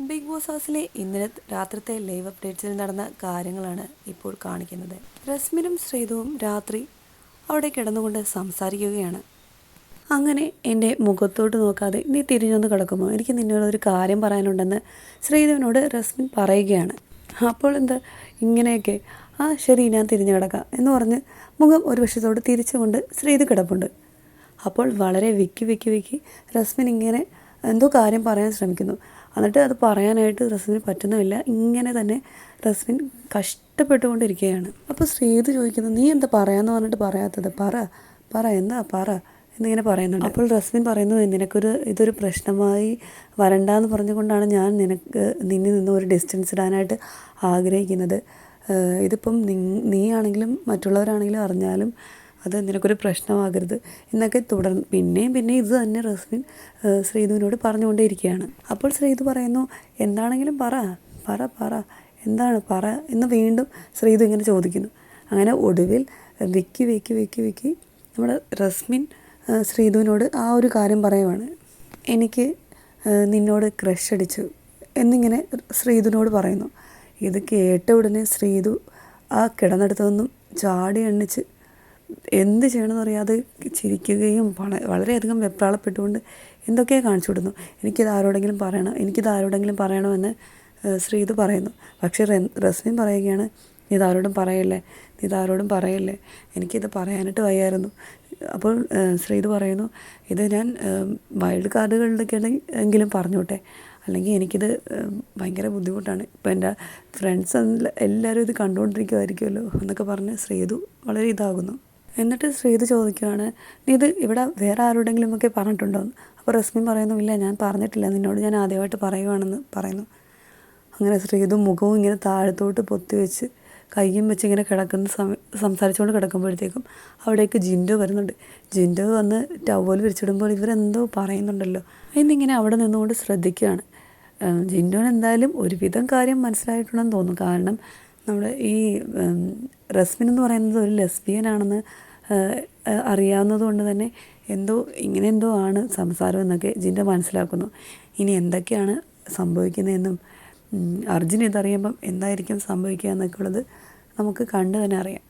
Big boss ഹൗസിലെ ഇന്നലെ രാത്രിത്തെ ലൈവ് അപ്ഡേറ്റ്സിൽ നടന്ന കാര്യങ്ങളാണ് ഇപ്പോൾ കാണിക്കുന്നത്. രസ്മിനും ശ്രീതുവും രാത്രി അവിടെ കിടന്നുകൊണ്ട് സംസാരിക്കുകയാണ്. അങ്ങനെ എന്റെ മുഖത്തോട്ട് നോക്കാതെ നീ തിരിഞ്ഞൊന്ന് കിടക്കുമോ? എനിക്ക് നിന്നോട് ഒരു കാര്യം പറയാനുണ്ടെന്ന് ശ്രീധുവിനോട് രസ്മിൻ പറയുകയാണ്. അപ്പോൾ എന്താ ഇങ്ങനെയൊക്കെ? ആ ശരി ഞാൻ തിരിഞ്ഞു കിടക്കാം എന്ന് പറഞ്ഞ് മുഖം ഒരു വശത്തോട് തിരിച്ചുകൊണ്ട് ശ്രീധു കിടപ്പുണ്ട്. അപ്പോൾ വളരെ വിക്കി വിക്കി വിക്കി രസ്മിൻ ഇങ്ങനെ എന്തോ കാര്യം പറയാൻ ശ്രമിക്കുന്നു. എന്നിട്ട് അത് പറയാനായിട്ട് റസ്മിന് പറ്റുന്നുമില്ല. ഇങ്ങനെ തന്നെ റസ്മിൻ കഷ്ടപ്പെട്ടുകൊണ്ടിരിക്കുകയാണ്. അപ്പോൾ ശ്രീത് ചോദിക്കുന്നു നീ എന്താ പറയാമെന്ന് പറഞ്ഞിട്ട് പറയാത്തത്? പറ പറ എന്താ പറ? എന്നിങ്ങനെ പറയുന്നുണ്ട്. അപ്പോൾ റസ്മിൻ പറയുന്നു നിനക്കൊരു ഇതൊരു പ്രശ്നമായി വരണ്ടെന്ന് പറഞ്ഞുകൊണ്ടാണ് ഞാൻ നിനക്ക് നിന്നിൽ നിന്ന് ഒരു ഡിസ്റ്റൻസ് ഇടാനായിട്ട് ആഗ്രഹിക്കുന്നത്. ഇതിപ്പം നീ നീയാണെങ്കിലും മറ്റുള്ളവരാണെങ്കിലും അറിഞ്ഞാലും അത് നിനക്കൊരു പ്രശ്നമാകരുത് എന്നൊക്കെ തുടർന്ന് പിന്നെയും പിന്നെയും ഇത് തന്നെ റസ്മിൻ ശ്രീധുവിനോട് പറഞ്ഞുകൊണ്ടേയിരിക്കുകയാണ്. അപ്പോൾ ശ്രീധു പറയുന്നു എന്താണെങ്കിലും പറ പറ പറ എന്താണ് പറ? എന്ന് വീണ്ടും ശ്രീധു ഇങ്ങനെ ചോദിക്കുന്നു. അങ്ങനെ ഒടുവിൽ വിക്കി വിക്കി വിക്കി വിക്കി നമ്മുടെ റസ്മിൻ ശ്രീധുവിനോട് ആ ഒരു കാര്യം പറയുവാണ്. എനിക്ക് നിന്നോട് ക്രഷ് അടിച്ചു എന്നിങ്ങനെ ശ്രീധുവിനോട് പറയുന്നു. ഇത് കേട്ട ഉടനെ ശ്രീധു ആ കിടന്നെടുത്തതൊന്നും ചാടി എണ്ണിച്ച് എന്ത് ചെയ്യണമെന്ന് അറിയാതെ ചിരിക്കുകയും വള- വളരെയധികം വെപ്രാളപ്പെട്ടുകൊണ്ട് എന്തൊക്കെയോ കാണിച്ചു വിടുന്നു എനിക്കിത് ആരോടെങ്കിലും പറയണം എനിക്കിത് ആരോടെങ്കിലും പറയണമെന്ന് ശ്രീതു പറയുന്നു. പക്ഷേ റസ്മിൻ പറയുകയാണ് നീ ഇതാരോടും പറയല്ലേ? നീ ഇതാരോടും പറയല്ലേ? എനിക്കിത് പറയാനായിട്ട് വയ്യായിരുന്നു. അപ്പോൾ ശ്രീതു പറയുന്നു ഇത് ഞാൻ വൈൽഡ് കാർഡുകളിലൊക്കെ എങ്കിലും പറഞ്ഞോട്ടെ. അല്ലെങ്കിൽ എനിക്കിത് ഭയങ്കര ബുദ്ധിമുട്ടാണ്. ഇപ്പോൾ എന്റെ ഫ്രണ്ട്സ് എല്ലാവരും ഇത് കണ്ടുകൊണ്ടിരിക്കുമായിരിക്കുമല്ലോ എന്നൊക്കെ പറഞ്ഞ് ശ്രീതു വളരെ ഇതാകുന്നു. എന്നിട്ട് ശ്രീത് ചോദിക്കുകയാണ് നീ ഇത് ഇവിടെ വേറെ ആരോടെങ്കിലും ഒക്കെ പറഞ്ഞിട്ടുണ്ടോ? അപ്പോൾ റസ്മിൻ പറയുന്നു ഇല്ല ഞാൻ പറഞ്ഞിട്ടില്ല നിന്നോട് ഞാൻ ആദ്യമായിട്ട് പറയുവാണെന്ന് പറയുന്നു. അങ്ങനെ ശ്രീതു മുഖവും ഇങ്ങനെ താഴത്തോട്ട് പൊത്തി വെച്ച് കയ്യും വെച്ച് ഇങ്ങനെ കിടക്കുന്ന സമയം സംസാരിച്ചുകൊണ്ട് കിടക്കുമ്പോഴത്തേക്കും അവിടേക്ക് ജിൻഡോ വരുന്നുണ്ട്. ജിൻഡോ വന്ന് ടവൽ വിരിച്ചിടുമ്പോൾ ഇവരെന്തോ പറയുന്നുണ്ടല്ലോ. എന്നിങ്ങനെ അവിടെ നിന്നുകൊണ്ട് ശ്രദ്ധിക്കുകയാണ്. ജിൻഡോന് എന്തായാലും ഒരുവിധം കാര്യം മനസ്സിലായിട്ടുണ്ടെന്ന് തോന്നുന്നു. കാരണം നമ്മുടെ ഈ റസ്മിൻ എന്ന് പറയുന്നത് ഒരു ലെസ്ബിയൻ ആണെന്ന് അറിയാവുന്നത് കൊണ്ട് തന്നെ എന്തോ ഇങ്ങനെ എന്തോ ആണ് സംസാരം എന്നൊക്കെ ജിൻഡോ മനസ്സിലാക്കുന്നു. ഇനി എന്തൊക്കെയാണ് സംഭവിക്കുന്നതെന്നും അർജുൻ ഇതറിയുമ്പം എന്തായിരിക്കും സംഭവിക്കുക എന്നൊക്കെ ഉള്ളത് നമുക്ക് കണ്ടു തന്നെ അറിയാം.